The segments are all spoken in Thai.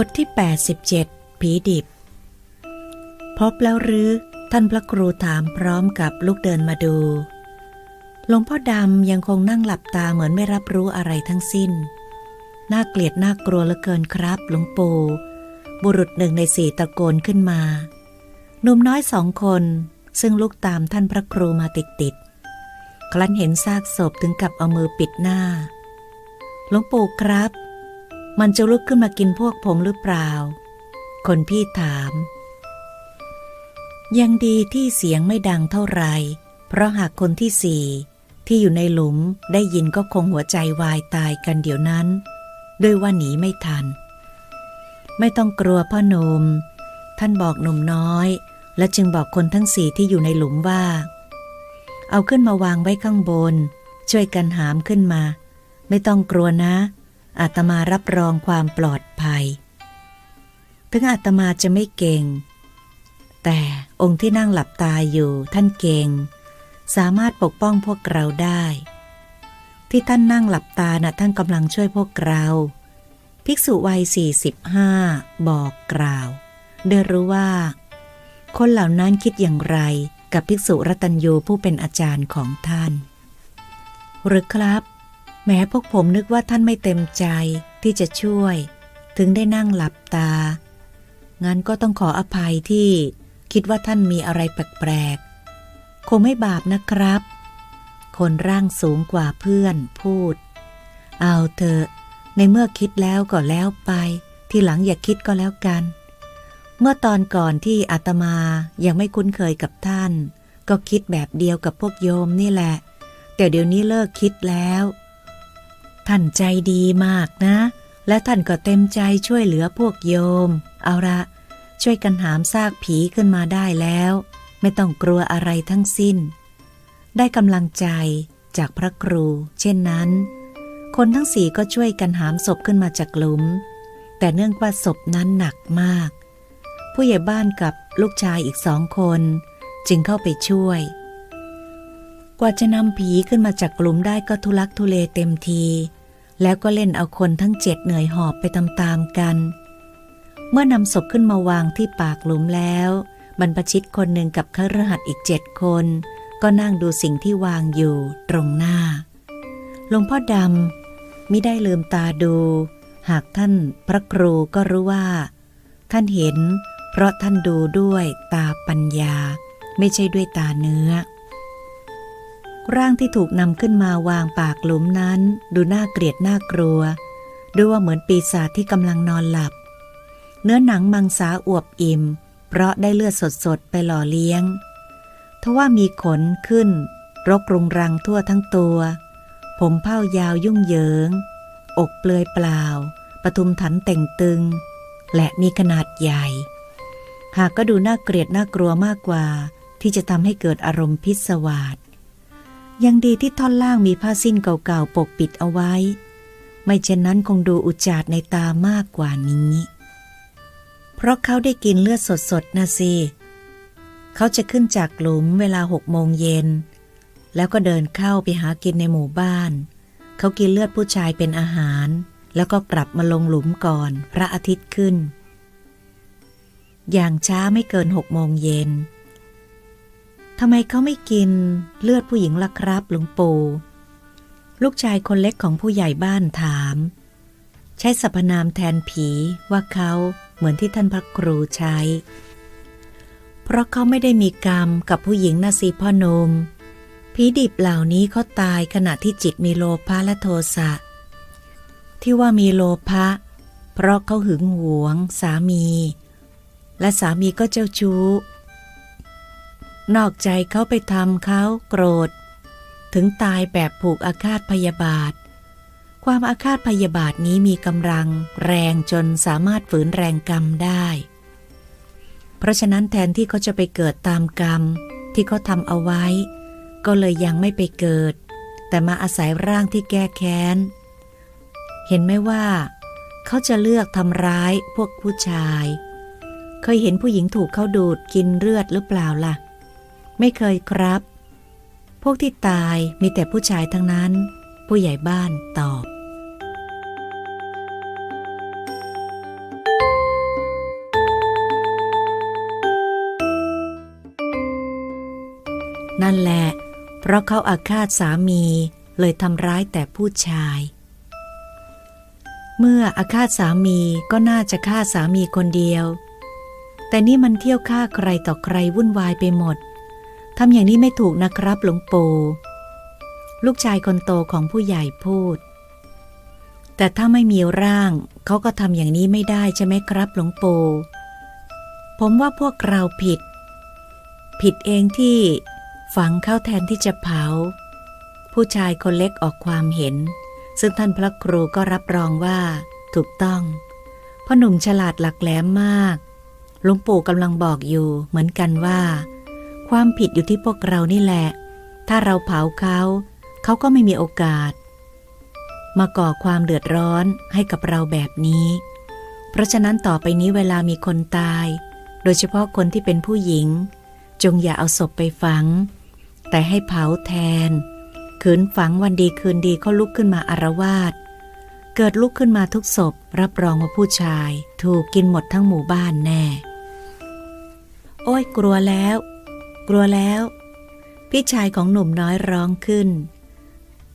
บทที่ 87 ผีดิบ พบแล้วหรือ ท่านพระครูถามพร้อมกับลูกเดินมาดู หลวงพ่อดำยังคงนั่งหลับตาเหมือนไม่รับรู้อะไรทั้งสิ้น น่าเกลียดน่ากลัวเหลือเกินครับหลวงปู่บุรุษหนึ่งในสี่ตะโกนขึ้นมาหนุ่มน้อยสองคน ซึ่งลูกตามท่านพระครูมาติดติดๆครั้นเห็นซากศพถึงกับเอามือปิดหน้า หลวงปู่ครับ มันจะลุกขึ้นมากินพวกผมหรือเปล่า คนพี่ถาม ยังดีที่เสียงไม่ดังเท่าไหรเพราะหากคนที่สี่ที่อยู่ในหลุมได้ยินก็คงหัวใจวายตายกันเดี๋ยวนั้น ด้วยว่าหนีไม่ทัน ไม่ต้องกลัวพ่อหนุ่มท่านบอกหนุ่มน้อย และจึงบอกคนทั้งสี่ที่อยู่ในหลุมว่า เอาขึ้นมาวางไว้ข้างบน ช่วยกันหามขึ้นมา ไม่ต้องกลัวนะ อาตมารับรองความปลอดภัย ถึงอาตมาจะไม่เก่ง แต่องค์ที่นั่งหลับตาอยู่ท่านเก่ง สามารถปกป้องพวกเราได้ ที่ท่านนั่งหลับตานะ่ะท่านกำลังช่วยพวกเรา ภิกษุวัยสี่สิบห้าบอกกล่าวโดยรู้ว่า คนเหล่านั้นคิดอย่างไรกับภิกษุรัตัญยูผู้เป็นอาจารย์ของท่าน หรือครับ แม้พวกผมนึกว่าท่านไม่เต็มใจที่จะช่วย ถึงได้นั่งหลับตา งั้นก็ต้องขออภัยที่คิดว่าท่านมีอะไรแปลกๆ คงไม่บาปนะครับ คนร่างสูงกว่าเพื่อนพูด เอาเถอะ ในเมื่อคิดแล้วก็แล้วไป ทีหลังอย่าคิดก็แล้วกัน เมื่อตอนก่อนที่อาตมายังไม่คุ้นเคยกับท่าน ก็คิดแบบเดียวกับพวกโยมนี่แหละ แต่เดี๋ยวนี้เลิกคิดแล้ว ท่านใจดีมากนะ และท่านก็เต็มใจช่วยเหลือพวกโยม เอาละช่วยกันหามซากผีขึ้นมาได้แล้ว ไม่ต้องกลัวอะไรทั้งสิ้น ได้กำลังใจจากพระครู เช่นนั้น คนทั้งสี่ก็ช่วยกันหามศพขึ้นมาจากหลุม แต่เนื่องว่าศพนั้นหนักมาก ผู้ใหญ่บ้านกับลูกชายอีกสองคน จึงเข้าไปช่วย กว่าจะนำผีขึ้นมาจากหลุมได้ก็ทุลักทุเลเต็มที แล้วก็เล่นเอาคนทั้งเจ็ดเหนื่อยหอบไปตามๆกัน เมื่อนำศพขึ้นมาวางที่ปากหลุมแล้ว บรรพชิตคนหนึ่งกับขรหัสอีกเจ็ดคน ก็นั่งดูสิ่งที่วางอยู่ตรงหน้า หลวงพ่อดำมิได้ลืมตาดู หากท่านพระครูก็รู้ว่า ท่านเห็น เพราะท่านดูด้วยตาปัญญา ไม่ใช่ด้วยตาเนื้อ ร่างที่ถูกนำขึ้นมาวางปากหลุมนั้น ดูน่าเกลียดน่ากลัว ด้วยว่าเหมือนปีศาจที่กำลังนอนหลับ เนื้อหนังมังสาอวบอิ่ม เพราะได้เลือดสดๆ ไปหล่อเลี้ยง ทว่ามีขนขึ้น รกรุงรังทั่วทั้งตัว ผมเผ้ายาวยุ่งเหยิง อกเปลือยเปล่า ปทุมถันเต่งตึง และมีขนาดใหญ่ หากก็ดูน่าเกลียดน่ากลัวมากกว่า ที่จะทำให้เกิดอารมณ์พิศวาส ยังดีที่ท่อนล่างมีผ้าสิ้นเก่าๆปกปิดเอาไว้ ไม่เช่นนั้นคงดูอุจจาดในตามากกว่านี้ เพราะเขาได้กินเลือดสดๆนะสิเขาจะขึ้นจากหลุมเวลาหกโมงเย็น แล้วก็เดินเข้าไปหากินในหมู่บ้าน เขากินเลือดผู้ชายเป็นอาหาร แล้วก็กลับมาลงหลุมก่อน พระอาทิตย์ขึ้น อย่างช้าไม่เกินหกโมงเย็น ทำไมเขาไม่กินเลือดผู้หญิงล่ะครับหลวงปู่ลูกชายคนเล็กของผู้ใหญ่บ้านถาม ใช้สรรพนามแทนผีว่าเขาเหมือนที่ท่านพระครูใช้ เพราะเขาไม่ได้มีกรรมกับผู้หญิงนาสีพ่อนมผีดิบเหล่านี้เขาตายขณะที่จิตมีโลภะและโทสะ ที่ว่ามีโลภะเพราะเขาหึงหวง สามี และสามีก็เจ้าชู้ นอกใจเขาไปทำเขาโกรธ ถึงตายแบบผูกอาฆาตพยาบาท ความอาฆาตพยาบาทนี้มีกำลังแรงจนสามารถฝืนแรงกรรมได้ เพราะฉะนั้นแทนที่เขาจะไปเกิดตามกรรม ที่เขาทำเอาไว้ ก็เลยยังไม่ไปเกิด แต่มาอาศัยร่างที่แก้แค้น เห็นไหมว่า เขาจะเลือกทำร้ายพวกผู้ชาย เคยเห็นผู้หญิงถูกเขาดูดกินเลือดหรือเปล่าล่ะ ไม่เคยครับ พวกที่ตายมีแต่ผู้ชายทั้งนั้น ผู้ใหญ่บ้านตอบ นั่นแหละ เพราะเขาอาฆาตสามีเลยทำร้ายแต่ผู้ชาย เมื่ออาฆาตสามีก็น่าจะฆ่าสามีคนเดียว แต่นี่มันเที่ยวฆ่าใครต่อใครวุ่นวายไปหมด ทำอย่างนี้ไม่ถูกนะครับหลวงปู่ลูกชายคนโตของผู้ใหญ่พูด แต่ถ้าไม่มีร่างเขาก็ทำอย่างนี้ไม่ได้ใช่ไหมครับหลวงปู่ผมว่าพวกเราผิด ผิดเองที่ฝังเข้าแทนที่จะเผา ผู้ชายคนเล็กออกความเห็น ซึ่งท่านพระครูก็รับรองว่า ถูกต้องพ่อหนุ่มฉลาดหลักแหลมมากหลวงปู่กำลังบอกอยู่เหมือนกันว่า ความผิดอยู่ที่พวกเรานี่แหละ ถ้าเราเผาเขา เขาก็ไม่มีโอกาส มาก่อความเดือดร้อนให้กับเราแบบนี้ เพราะฉะนั้นต่อไปนี้เวลามีคนตาย โดยเฉพาะคนที่เป็นผู้หญิง จงอย่าเอาศพไปฝัง แต่ให้เผาแทน ขืนฝังวันดีคืนดีเขาลุกขึ้นมาอารวาสเกิดลุกขึ้นมาทุกศพ รับรองว่าผู้ชาย ถูกกินหมดทั้งหมู่บ้านแน่ โอ้ยกลัวแล้ว กลัวแล้ว พี่ชายของหนุ่มน้อยร้องขึ้น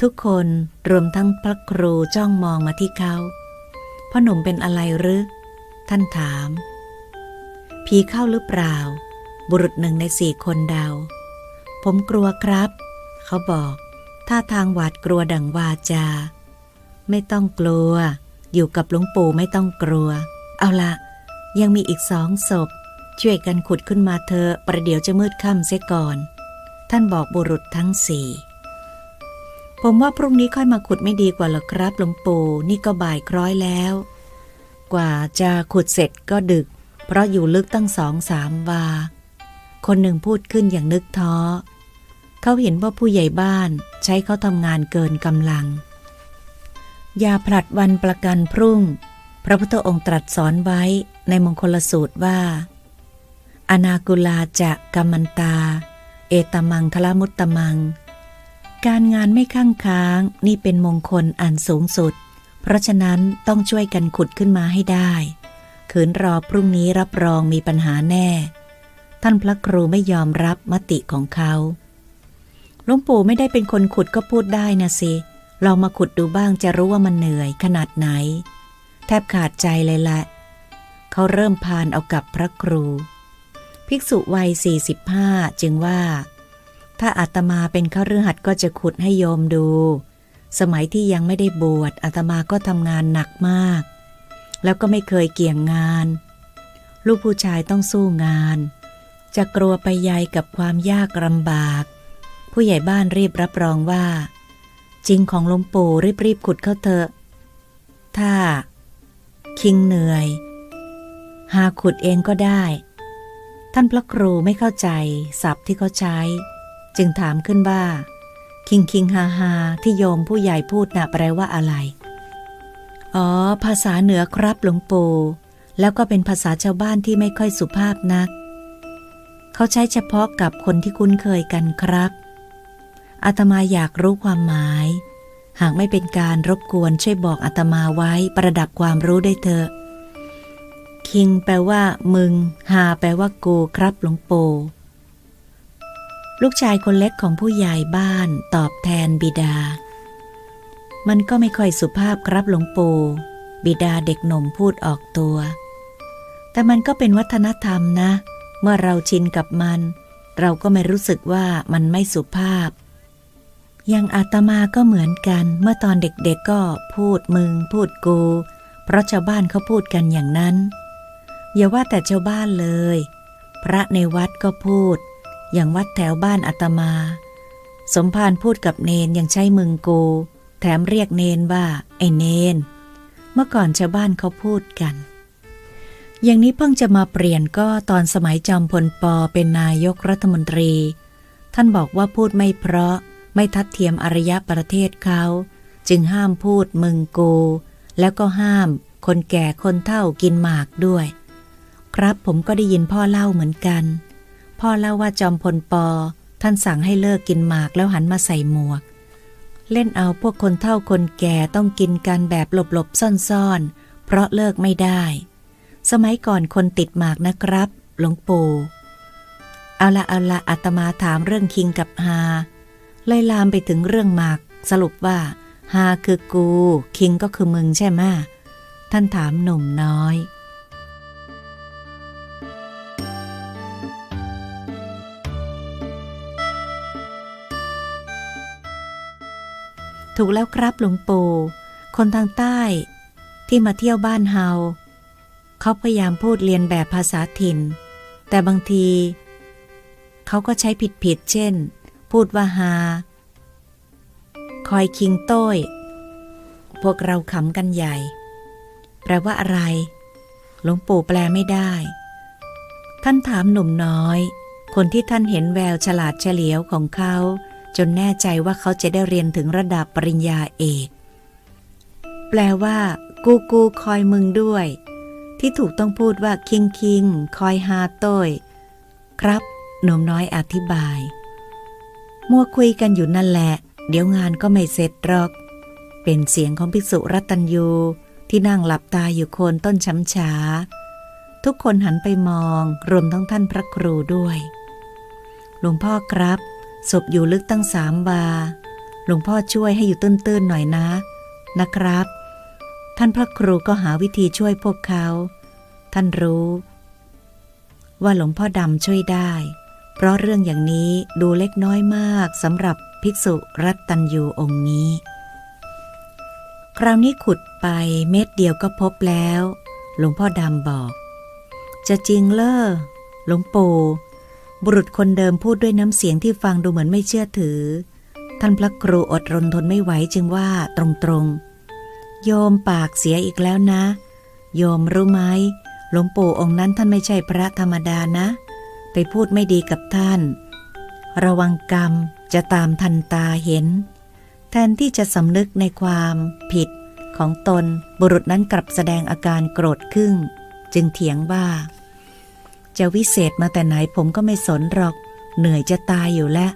ทุกคนรวมทั้งพระครูจ้องมองมาที่เขาพ่อหนุ่มเป็นอะไรหรือ ท่านถาม ผีเข้าหรือเปล่า บุรุษหนึ่งในสี่คนเดา ผมกลัวครับ เขาบอก ท่าทางหวาดกลัวดังวาจา ไม่ต้องกลัว อยู่กับหลวงปู่ไม่ต้องกลัว เอาละยังมีอีกสองศพ ช่วยกันขุดขึ้นมาเถอประเดี๋ยวจะมืดค่ำเสียก่อน ท่านบอกบุรุษทั้งสี่ผมว่าพรุ่งนี้ค่อยมาขุดไม่ดีกว่าหรอครับหลวงปู่นี่ก็บ่ายคล้อยแล้ว กว่าจะขุดเสร็จก็ดึก เพราะอยู่ลึกตั้งสองสามวา คนหนึ่งพูดขึ้นอย่างนึกท้อ เขาเห็นว่าผู้ใหญ่บ้านใช้เขาทำงานเกินกำลัง อย่าผลัดวันประกันพรุ่ง พระพุทธองค์ตรัสสอนไว้ในมงคลสูตรว่า อนากุลาจะกัมมันตา เอตมังคลมุตตมัง การงานไม่ข้างค้างนี่เป็นมงคลอันสูงสุด เพราะฉะนั้นต้องช่วยกันขุดขึ้นมาให้ได้ขืนรอพรุ่งนี้รับรองมีปัญหาแน่ ท่านพระครูไม่ยอมรับมติของเขาหลวงปู่ไม่ได้เป็นคนขุดก็พูดได้นะสิ ลองมาขุดดูบ้างจะรู้ว่ามันเหนื่อยขนาดไหน แทบขาดใจเลยแหละ เขาเริ่มพานเอากับพระครู ภิกษุวัยสี่สิบห้าจึงว่า ถ้าอาตมาเป็นข้ารือหัดก็จะขุดให้โยมดู สมัยที่ยังไม่ได้บวชอาตมาก็ทำงานหนักมาก แล้วก็ไม่เคยเกี่ยงงาน ลูกผู้ชายต้องสู้งาน จะกลัวไปยายกับความยากลำบาก ผู้ใหญ่บ้านรีบรับรองว่า จริงของหลวงปู่รีบรีบขุดเข้าเถอะ ถ้า คิงเหนื่อย หาขุดเองก็ได้ ท่านพระครูไม่เข้าใจศัพท์ที่เขาใช้ จึงถามขึ้นว่า คิงคิงฮาฮาที่โยมผู้ใหญ่พูดนะ่ะแปลว่าอะไร อ๋อ ภาษาเหนือครับหลวงปู่แล้วก็เป็นภาษาชาวบ้านที่ไม่ค่อยสุภาพนัก เขาใช้เฉพาะกับคนที่คุ้นเคยกันครับ อาตมาอยากรู้ความหมาย หากไม่เป็นการรบกวนช่วยบอกอาตมาไว้ประดับความรู้ได้เถอะ คิงแปลว่า มึง ฮาแปลว่ากูครับหลวงปู่ลูกชายคนเล็กของผู้ใหญ่บ้านตอบแทนบิดา มันก็ไม่ค่อยสุภาพครับหลวงปู่บิดาเด็กหนุ่มพูดออกตัว แต่มันก็เป็นวัฒนธรรมนะ เมื่อเราชินกับมัน เราก็ไม่รู้สึกว่ามันไม่สุภาพ อย่างอาตมาก็เหมือนกัน เมื่อตอนเด็กๆก็พูดมึง พูดกู เพราะชาวบ้านเขาพูดกันอย่างนั้น อย่าว่าแต่ชาวบ้านเลย พระในวัดก็พูด อย่างวัดแถวบ้านอาตมา สมภารพูดกับเนนยังใช้มึงกู แถมเรียกเนนว่า ไอเนน เมื่อก่อนชาวบ้านเขาพูดกัน อย่างนี้เพิ่งจะมาเปลี่ยนก็ตอนสมัยจอมพลปอเป็นนายกรัฐมนตรี ท่านบอกว่าพูดไม่เพราะไม่ทัดเทียมอารยะประเทศเขา จึงห้ามพูดมึงกู แล้วก็ห้ามคนแก่คนเฒ่ากินหมากด้วย ครับผมก็ได้ยินพ่อเล่าเหมือนกัน พ่อเล่าว่าจอมพลปอ ท่านสั่งให้เลิกกินหมากแล้วหันมาใส่หมวก เล่นเอาพวกคนเฒ่าคนแก่ต้องกินกันแบบหลบๆซ่อนๆ เพราะเลิกไม่ได้ สมัยก่อนคนติดหมากนะครับ หลวงปู่เอาละเอาละอาตมาถามเรื่องคิงกับฮาเลยลามไปถึงเรื่องหมาก สรุปว่าฮาคือกู คิงก็คือมึงใช่ไหมท่านถามหนุ่มน้อย ถูกแล้วครับหลวงปู่คนทางใต้ที่มาเที่ยวบ้านเฮาเขาพยายามพูดเรียนแบบภาษาถิ่น แต่บางที เขาก็ใช้ผิดๆเช่น พูดว่าฮาคอยคิงโต้ย พวกเราขำกันใหญ่ แปลว่าอะไร หลวงปู่แปลไม่ได้ ท่านถามหนุ่มน้อย คนที่ท่านเห็นแววฉลาดเฉลียวของเขา จนแน่ใจว่าเขาจะได้เรียนถึงระดับปริญญาเอก แปลว่า กูกูคอยมึงด้วย ที่ถูกต้องพูดว่าคิงคิงคอยฮาโต้ยครับหนุ่มน้อยอธิบาย มัวคุยกันอยู่นั่นแหละ เดี๋ยวงานก็ไม่เสร็จหรอก เป็นเสียงของภิกษุรัตัญยูที่นั่งหลับตาอยู่โคนต้นช้ำฉาทุกคนหันไปมองรวมทั้งท่านพระครูด้วย หลวงพ่อครับ ศพอยู่ลึกตั้งสามบา หลวงพ่อช่วยให้อยู่ตื้นๆหน่อยนะ นะครับ ท่านพระครูก็หาวิธีช่วยพวกเขา ท่านรู้ ว่าหลวงพ่อดำช่วยได้ เพราะเรื่องอย่างนี้ดูเล็กน้อยมากสำหรับภิกษุรัตตัญยูองค์นี้ คราวนี้ขุดไปเม็ดเดียวก็พบแล้ว หลวงพ่อดำบอก จะจริงเลอหลวงปู่ บุรุษคนเดิมพูดด้วยน้ำเสียงที่ฟังดูเหมือนไม่เชื่อถือ ท่านพระครูอดรนทนไม่ไหวจึงว่าตรงๆ โยมปากเสียอีกแล้วนะ โยมรู้ไหมหลวงปู่องค์นั้นท่านไม่ใช่พระธรรมดานะ ไปพูดไม่ดีกับท่าน ระวังกรรมจะตามทันตาเห็น แทนที่จะสำนึกในความผิดของตนบุรุษนั้นกลับแสดงอาการโกรธขึ้นจึงเถียงว่า จะวิเศษมาแต่ไหนผมก็ไม่สนหรอก เหนื่อยจะตายอยู่แล้ว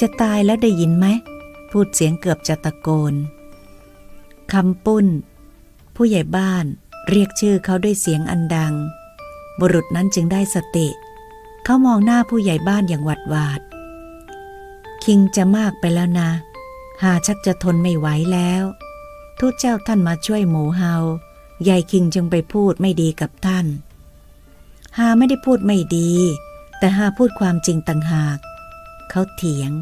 จะตายแล้วได้ยินไหม พูดเสียงเกือบจะตะโกนคำปุ้น ผู้ใหญ่บ้านเรียกชื่อเขาด้วยเสียงอันดัง บุรุษนั้นจึงได้สติ เขามองหน้าผู้ใหญ่บ้านอย่างหวัดหวาด คิงจะมากไปแล้วนะ หาชักจะทนไม่ไหวแล้ว ทูตเจ้าท่านมาช่วยหมูเฮายายคิงจึงไปพูดไม่ดีกับท่าน หาไม่ได้พูดไม่ดี แต่หาพูดความจริงต่างหาก เขาเถียง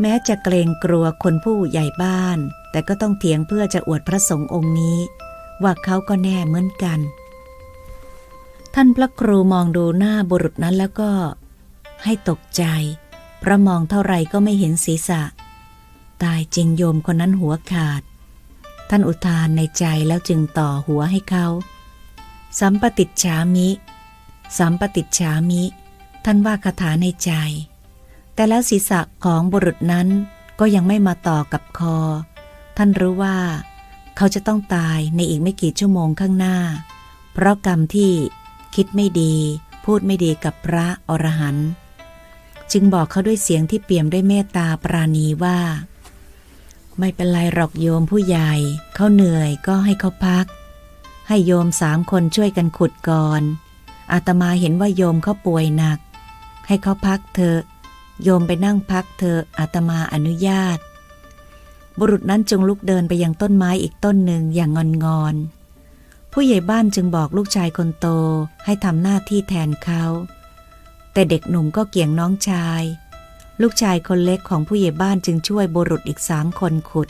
แม้จะเกรงกลัวคนผู้ใหญ่บ้าน แต่ก็ต้องเถียงเพื่อจะอวดพระสงฆ์องค์นี้ ว่าเขาก็แน่เหมือนกัน ท่านพระครูมองดูหน้าบุรุษนั้นแล้วก็ ให้ตกใจเพราะมองเท่าไรก็ไม่เห็นศีรษะ ตายจริงโยมคนนั้นหัวขาด ท่านอุทานในใจแล้วจึงต่อหัวให้เขา สัมปติจฉามิ สัมปติจฉามิ ท่านว่าคาถาในใจ แต่แล้วศีรษะของบุรุษนั้นก็ยังไม่มาต่อกับคอ ท่านรู้ว่า เขาจะต้องตายในอีกไม่กี่ชั่วโมงข้างหน้า เพราะกรรมที่คิดไม่ดี พูดไม่ดีกับพระอรหันต์จึงบอกเขาด้วยเสียงที่เปี่ยมด้วยเมตตาปราณีว่า ไม่เป็นไรหรอกโยมผู้ใหญ่ เขาเหนื่อยก็ให้เขาพัก ให้โยมสามคนช่วยกันขุดก่อน อาตมาเห็นว่าโยมเขาป่วยหนัก ให้เขาพักเถอะ โยมไปนั่งพักเถอะอาตมาอนุญาต บุรุษนั้นจึงลุกเดินไปยังต้นไม้อีกต้นหนึ่งอย่างงอนงอนๆผู้ใหญ่บ้านจึงบอกลูกชายคนโตให้ทำหน้าที่แทนเขา แต่เด็กหนุ่มก็เกี่ยงน้องชาย ลูกชายคนเล็กของผู้ใหญ่บ้านจึงช่วยบุรุษอีกสามคนขุด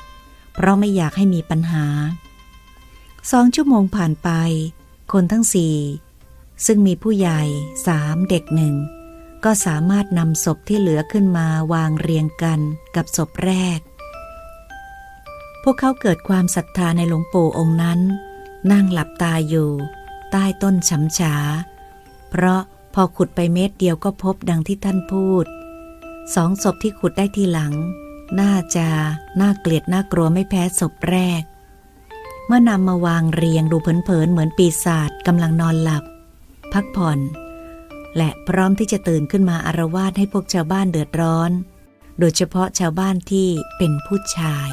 เพราะไม่อยากให้มีปัญหา สองชั่วโมงผ่านไป คนทั้งสี่ซึ่งมีผู้ใหญ่สามเด็กหนึ่ง ก็สามารถนำศพที่เหลือขึ้นมาวางเรียงกันกับศพแรก พวกเขาเกิดความศรัทธาในหลวงปู่องค์นั้น นั่งหลับตาอยู่ ใต้ต้นช้ำฉา เพราะพอขุดไปเม็ดเดียวก็พบดังที่ท่านพูด สองศพที่ขุดได้ทีหลัง น่าจะน่าเกลียดน่ากลัวไม่แพ้ศพแรก เมื่อนำมาวางเรียงดูเผินๆเหมือนปีศาจกำลังนอนหลับ พักผ่อน และพร้อมที่จะตื่นขึ้นมาอารวาสให้พวกชาวบ้านเดือดร้อน โดยเฉพาะชาวบ้านที่เป็นผู้ชาย